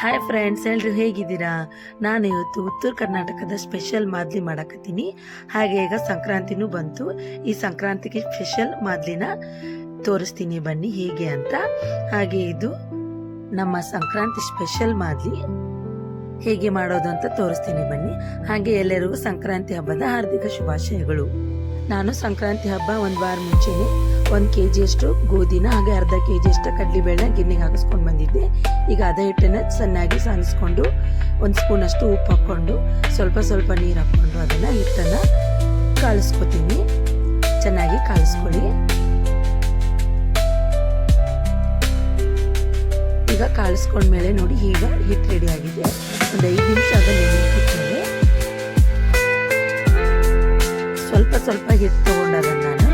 Hi friends ಎಲ್ರು ಹೇಗಿದ್ದೀರಾ? ನಾನು ಇವತ್ತು ಉತ್ತರ ಕರ್ನಾಟಕದ ಸ್ಪೆಷಲ್ ಮಾದಲಿ ಮಾಡಕತ್ತೀನಿ. ಹಾಗೆ ಈಗ ಸಂಕ್ರಾಂತಿನೂ ಬಂತು. ಈ ಸಂಕ್ರಾಂತಿಗೆ ಸ್ಪೆಷಲ್ ಮಾದಲಿನ ತೋರಿಸ್ತೀನಿ ಬನ್ನಿ ಹೇಗೆ ಅಂತ. ಹಾಗೆ ಇದು ನಮ್ಮ ಸಂಕ್ರಾಂತಿ ಸ್ಪೆಷಲ್ ಮಾದಲಿ. ಹೇಗೆ ಮಾಡೋದು ಅಂತ ತೋರಿಸ್ತೀನಿ ಬನ್ನಿ. ಹಾಗೆ ಎಲ್ಲರಿಗೂ ಸಂಕ್ರಾಂತಿ ಹಬ್ಬದ ಹಾರ್ದಿಕ ಶುಭಾಶಯಗಳು. ನಾನು ಸಂಕ್ರಾಂತಿ ಹಬ್ಬ ಒಂದು ವಾರ ಮುಂಚೆನೆ ಒಂದು ಕೆ ಜಿಯಷ್ಟು ಗೋಧಿನ, ಹಾಗೆ ಅರ್ಧ ಕೆ ಜಿಯಷ್ಟು ಕಡಲೆಬೇಳೆ ಗಿನ್ನಿಗೆ ಹಾಕಿಸ್ಕೊಂಡು ಬಂದಿದ್ದೆ. ಈಗ ಅದ ಹಿಟ್ಟನ್ನು ಚೆನ್ನಾಗಿ ಸಾನಿಸ್ಕೊಂಡು ಒಂದು ಸ್ಪೂನಷ್ಟು ಉಪ್ಪು ಹಾಕ್ಕೊಂಡು ಸ್ವಲ್ಪ ಸ್ವಲ್ಪ ನೀರು ಹಾಕ್ಕೊಂಡು ಅದನ್ನು ಹಿಟ್ಟನ್ನು ಕಾಳಿಸ್ಕೊತೀನಿ. ಚೆನ್ನಾಗಿ ಕಾಳಿಸ್ಕೊಳ್ಳಿ. ಈಗ ಕಾಳಿಸ್ಕೊಂಡ್ಮೇಲೆ ನೋಡಿ ಈಗ ಹಿಟ್ಟು ರೆಡಿ ಆಗಿದೆ. ಒಂದು ಐದು ನಿಮಿಷ ಅದನ್ನು ಸ್ವಲ್ಪ ಸ್ವಲ್ಪ ಹಿಟ್ಟು ತಗೊಂಡು ಅದನ್ನು ನಾನು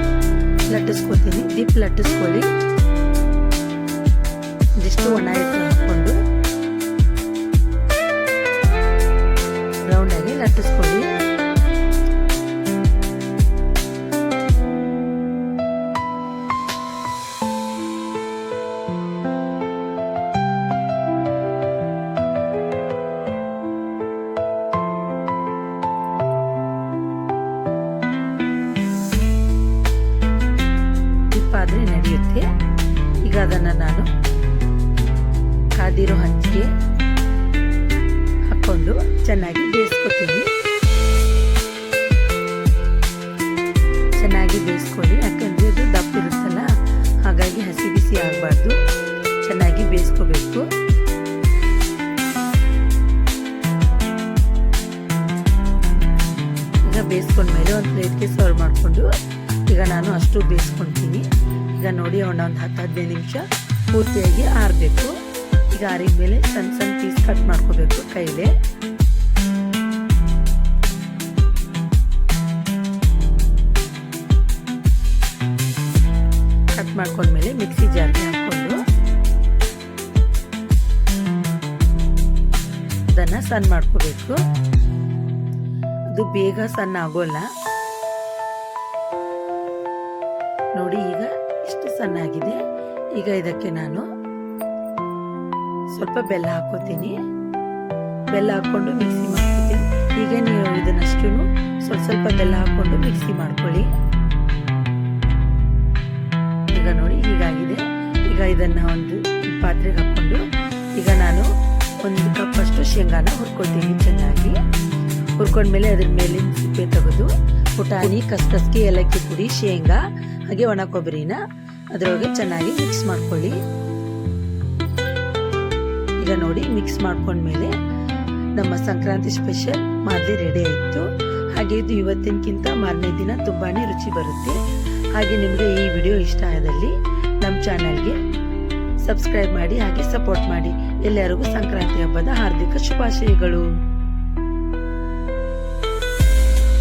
ಲಟ್ಟಿಸ್ಕೊತೀನಿ ದಿಪ್ ಲಟ್ಟಿಸ್ಕೊಳ್ಳಿ. ಇದಿಷ್ಟು ಒಣ ಹಿಟ್ಟು ಹಾಕ್ಕೊಂಡು ರೌಂಡಾಗಿ ಲಟ್ಟಿಸ್ಕೊಳ್ಳಿ. ದಿಪ್ಪಾದರೆ ನಡೆಯುತ್ತೆ. ಈಗ ಅದನ್ನು ನಾನು ಕಾದಿರೋ ಹಂಚಿಗೆ ಹಾಕ್ಕೊಂಡು ಚೆನ್ನಾಗಿ ಬೇಯಿಸ್ಕೊತೀನಿ. ಚೆನ್ನಾಗಿ ಬೇಯಿಸ್ಕೊಳ್ಳಿ, ಯಾಕಂದರೆ ಅದು ದಪ್ಪ ಇರುತ್ತಲ್ಲ ಹಾಗಾಗಿ ಹಸಿ ಬಿಸಿ ಆಗಬಾರ್ದು. ಚೆನ್ನಾಗಿ ಬೇಯಿಸ್ಕೋಬೇಕು. ಈಗ ಬೇಯಿಸ್ಕೊಂಡ್ಮೇಲೆ ಒಂದು ಪ್ಲೇಟ್ಗೆ ಸರ್ವ್ ಮಾಡಿಕೊಂಡು, ಈಗ ನಾನು ಅಷ್ಟು ಬೇಯಿಸ್ಕೊಳ್ತೀನಿ. ಈಗ ನೋಡಿ ಅವನ್ನ ಒಂದು ಹತ್ತು ಹದಿನೈದು ನಿಮಿಷ ಪೂರ್ತಿಯಾಗಿ ಆರಬೇಕು. ಈಗ ಆರಿದ ಮೇಲೆ ಸಣ್ಣ ಸಣ್ಣ ಪೀಸ್ ಕಟ್ ಮಾಡ್ಕೋಬೇಕು ಕೈಲೇ. ಕಟ್ ಮಾಡ್ಕೊಂಡ್ಮೇಲೆ ಮಿಕ್ಸಿ ಜಾರ್ಗೆ ಹಾಕ್ಕೊಂಡು ಅದನ್ನ ಸಣ್ಣ ಮಾಡ್ಕೋಬೇಕು. ಅದು ಬೇಗ ಸಣ್ಣ ಆಗೋಲ್ಲ. ನೋಡಿ ಈಗ ಇಷ್ಟು ಸಣ್ಣಾಗಿದೆ? ಈಗ ಇದಕ್ಕೆ ನಾನು ಸ್ವಲ್ಪ ಬೆಲ್ಲ ಹಾಕೋತೀನಿ. ಬೆಲ್ಲ ಹಾಕೊಂಡು ಮಿಕ್ಸಿ ಮಾಡ್ಕೋತೀನಿ. ಈಗ ನೀವು ಇದನ್ನಷ್ಟು ಸ್ವಲ್ಪ ಸ್ವಲ್ಪ ಬೆಲ್ಲ ಹಾಕೊಂಡು ಮಿಕ್ಸಿ ಮಾಡ್ಕೊಳ್ಳಿ. ಈಗ ನೋಡಿ, ಹೀಗಾಗಿದೆ. ಈಗ ಇದನ್ನು ಒಂದು ಪಾತ್ರೆಗೆ ಹಾಕ್ಕೊಂಡು ಈಗ ನಾನು ಒಂದು ಕಪ್ಪಷ್ಟು ಶೇಂಗಾನ ಹುರ್ಕೊತೀನಿ ಚೆನ್ನಾಗಿ. ಹುರ್ಕೊಂಡ್ಮೇಲೆ ಅದ್ರ ಮೇಲಿನ ಸಿಪ್ಪೆ ತೆಗೆದು ಪುಟಾಣಿ, ಕಸ್ಕಸ್ಗೆ, ಏಲಕ್ಕಿ ಪುಡಿ, ಶೇಂಗಾ, ಹಾಗೆ ಒಣ ಕೊಬ್ಬರಿನ ಅದರೊಳಗೆ ಚೆನ್ನಾಗಿ ಮಿಕ್ಸ್ ಮಾಡ್ಕೊಳ್ಳಿ. ಈಗ ನೋಡಿ ಮಿಕ್ಸ್ ಮಾಡ್ಕೊಂಡ್ಮೇಲೆ ನಮ್ಮ ಸಂಕ್ರಾಂತಿ ಸ್ಪೆಷಲ್ ಮಾದಲಿ ರೆಡಿ ಆಯಿತು. ಹಾಗೆ ಇದು ಇವತ್ತಿನಕ್ಕಿಂತ ಮಾರನೇ ದಿನ ತುಂಬಾನೇ ರುಚಿ ಬರುತ್ತೆ. ಹಾಗೆ ನಿಮಗೆ ಈ ವಿಡಿಯೋ ಇಷ್ಟ ಆದಲ್ಲಿ ನಮ್ಮ ಚಾನಲ್ಗೆ ಸಬ್ಸ್ಕ್ರೈಬ್ ಮಾಡಿ ಹಾಗೆ ಸಪೋರ್ಟ್ ಮಾಡಿ. ಎಲ್ಲರಿಗೂ ಸಂಕ್ರಾಂತಿ ಹಬ್ಬದ ಹಾರ್ದಿಕ ಶುಭಾಶಯಗಳು.